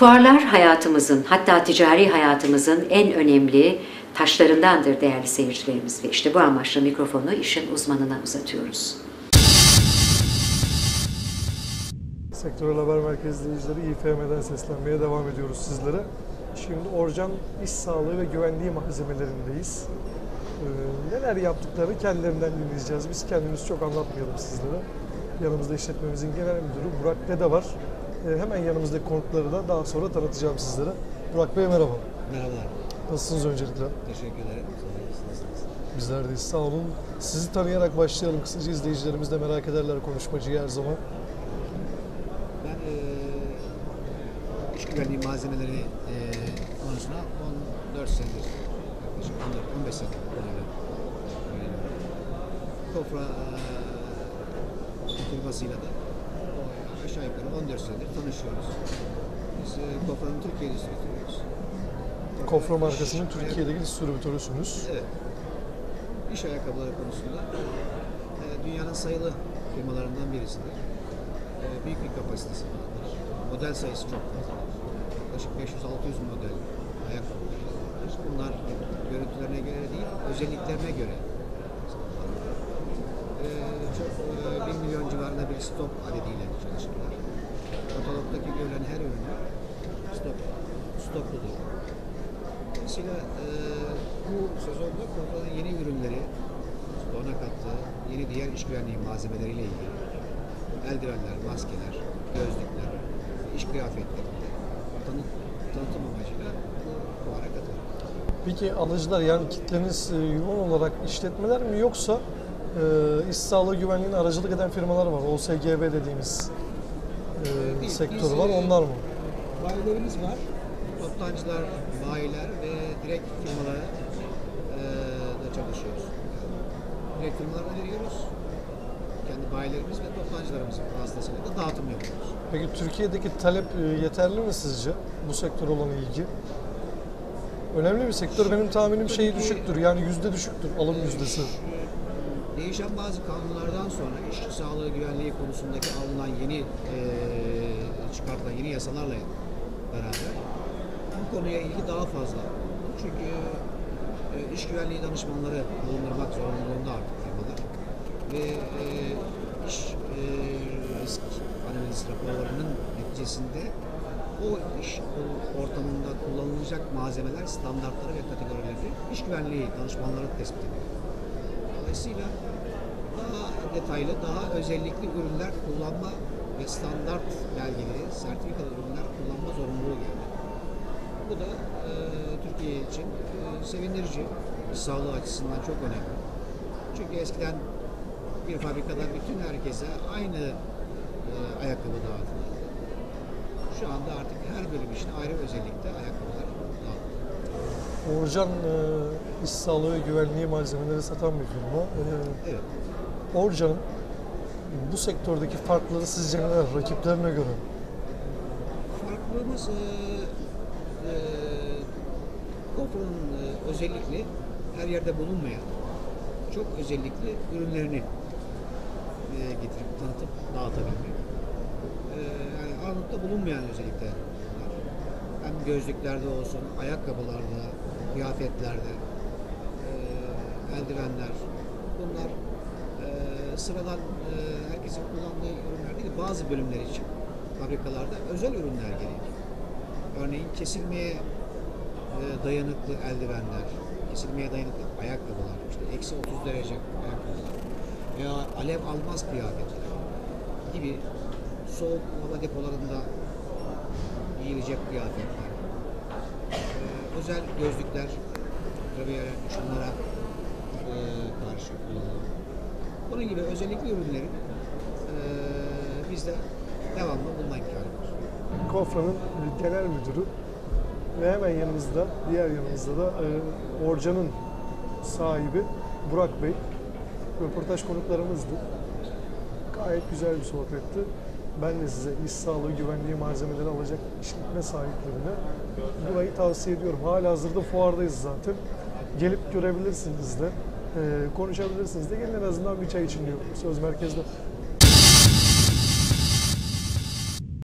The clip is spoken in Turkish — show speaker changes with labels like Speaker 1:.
Speaker 1: Fuarlar hayatımızın hatta ticari hayatımızın en önemli taşlarındandır değerli seyircilerimiz ve işte bu amaçla mikrofonu işin uzmanına uzatıyoruz.
Speaker 2: Sektörel Haber Merkezi izleyicileri İFM'den seslenmeye devam ediyoruz sizlere. Şimdi Orcan İş Sağlığı ve Güvenliği malzemelerindeyiz. Ee, neler yaptıklarını kendilerinden dinleyeceğiz. Biz kendimiz çok anlatmayalım sizlere. Yanımızda işletmemizin genel müdürü Burak Dede var. Ee, hemen yanımızdaki konukları da daha sonra tanıtacağım sizlere. Burak Bey merhaba.
Speaker 3: Merhabalar.
Speaker 2: Nasılsınız öncelikle?
Speaker 3: Teşekkür ederim. Nasılsınız?
Speaker 2: Bizler de sağ olun. Sizi tanıyarak başlayalım. Kısaca izleyicilerimiz de merak ederler konuşmacıyı her zaman.
Speaker 3: Ben eee iş güvenliği malzemeleri eee konusuna 14 senedir, yaklaşık 14, 15 senedir. Kofra eee firmasıyla da aşağı yukarı 14 senedir tanışıyoruz. Biz eee Kofra'nın Türkiye distribütörüyüz.
Speaker 2: Kofra markasının
Speaker 3: iş-
Speaker 2: Türkiye'deki distribütörüsünüz.
Speaker 3: Evet. İş ayakkabıları konusunda e, dünyanın sayılı firmalarından birisidir. E, büyük bir kapasitesi vardır. Model sayısı çok fazla. Yaklaşık 500-600 model ayakkabı. Bunlar görüntülerine göre değil, özelliklerine göre e, çok e, 1 stok adediyle çalışırlar. Katalogdaki görülen her ürünü stok, stokludur. Dolayısıyla e, bu sezonda Kontra'nın yeni ürünleri, stokuna kattığı yeni diğer iş güvenliği malzemeleriyle ilgili eldivenler, maskeler, gözlükler, iş kıyafetleri tanı, tanıtım amacıyla bu fuara katılıyor.
Speaker 2: Peki alıcılar yani kitleniz e, yoğun olarak işletmeler mi yoksa e, iş sağlığı güvenliğine aracılık eden firmalar var. OSGB dediğimiz e,
Speaker 3: Değil,
Speaker 2: sektör
Speaker 3: biz,
Speaker 2: var.
Speaker 3: e,
Speaker 2: Onlar mı?
Speaker 3: Bayilerimiz var. Toptancılar, bayiler ve direkt firmalara e, da çalışıyoruz. Direkt firmalara veriyoruz. Kendi bayilerimiz ve toptancılarımız vasıtasıyla da dağıtım yapıyoruz.
Speaker 2: Peki Türkiye'deki talep e, yeterli mi sizce bu sektör olan ilgi? Önemli bir sektör. Benim tahminim şeyi düşüktür. Yani yüzde düşüktür alım yüzdesi.
Speaker 3: Değişen bazı kanunlardan sonra işçi sağlığı güvenliği konusundaki alınan yeni eee çıkartılan yeni yasalarla beraber bu konuya ilgi daha fazla. Çünkü eee, iş güvenliği danışmanları bulundurmak zorunluluğunda artık firmalar ve eee, iş eee, risk analiz raporlarının neticesinde o iş ortamında kullanılacak malzemeler, standartları ve kategorileri iş güvenliği danışmanları tespit ediyor. Dolayısıyla daha detaylı, daha özellikli ürünler kullanma ve standart belgeli, sertifikalı ürünler kullanma zorunluluğu geldi. Bu da e, Türkiye için e, sevindirici, sağlığı açısından çok önemli. Çünkü eskiden bir fabrikada bütün herkese aynı e, ayakkabı dağıtılırdı. Şu anda artık her bölüm için ayrı özellikte ayakkabılar dağıtılıyor.
Speaker 2: Orcan e, iş sağlığı ve güvenliği malzemeleri satan bir firma. E,
Speaker 3: Evet.
Speaker 2: Orcan'ın bu sektördeki farkları sizce neler rakiplerine göre?
Speaker 3: Farklılığımız e, e, GoPro'nun e, özellikle her yerde bulunmayan çok özellikli ürünlerini e, getirip tanıtıp dağıtabilmek. E, yani Armut'ta bulunmayan özellikler bunlar. Hem gözlüklerde olsun, ayakkabılarda, kıyafetlerde, eldivenler. Bunlar e, sıradan e, herkesin kullandığı ürünler değil, bazı bölümler için fabrikalarda özel ürünler gerekiyor. Örneğin kesilmeye e, dayanıklı eldivenler, kesilmeye dayanıklı ayakkabılar, işte eksi 30 derece ayakkabılar veya alev almaz kıyafetler gibi soğuk hava depolarında giyilecek kıyafetler, özel gözlükler, tabii şunlara e, karşı kullanılıyor. Bunun gibi özellikli ürünlerin e, bizde devamlı bulma imkanı var.
Speaker 2: Kofra'nın genel müdürü ve hemen yanımızda, diğer yanımızda da e, Orcan'ın sahibi Burak Bey. Röportaj konuklarımızdı. Gayet güzel bir sohbetti. Ben de size iş sağlığı güvenliği malzemeleri alacak işletme sahiplerine burayı tavsiye ediyorum. Hala hazırda fuardayız zaten. Gelip görebilirsiniz de, e, konuşabilirsiniz de. Gelin en azından bir çay için diyorum. Söz merkezde.